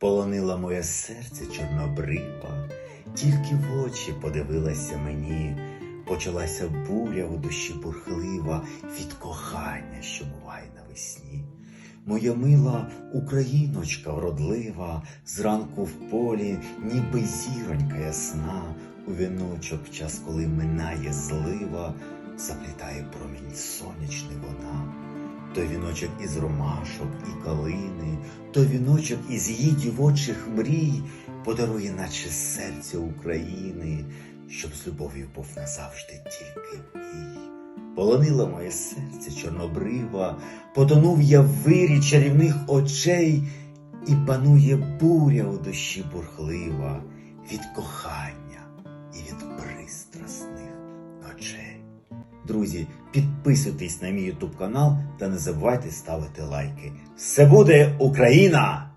Полонила моє серце чорнобрива, тільки в очі подивилася мені, почалася буря у душі бурхлива від кохання, що буває навесні. Моя мила україночка вродлива, зранку в полі, ніби зіронька ясна, у віночок час, коли минає злива, заплітає промінь вона. То віночок із ромашок і калини, то віночок із її дівочих мрій подарує, наче серце України, щоб з любов'ю був назавжди тільки мій. Полонила моє серце чорнобрива, потонув я в вирі чарівних очей, і панує буря у душі бурхлива від кохання і від пристрасних ночей. Друзі, підписуйтесь на мій ютуб канал та не забувайте ставити лайки. Все буде Україна!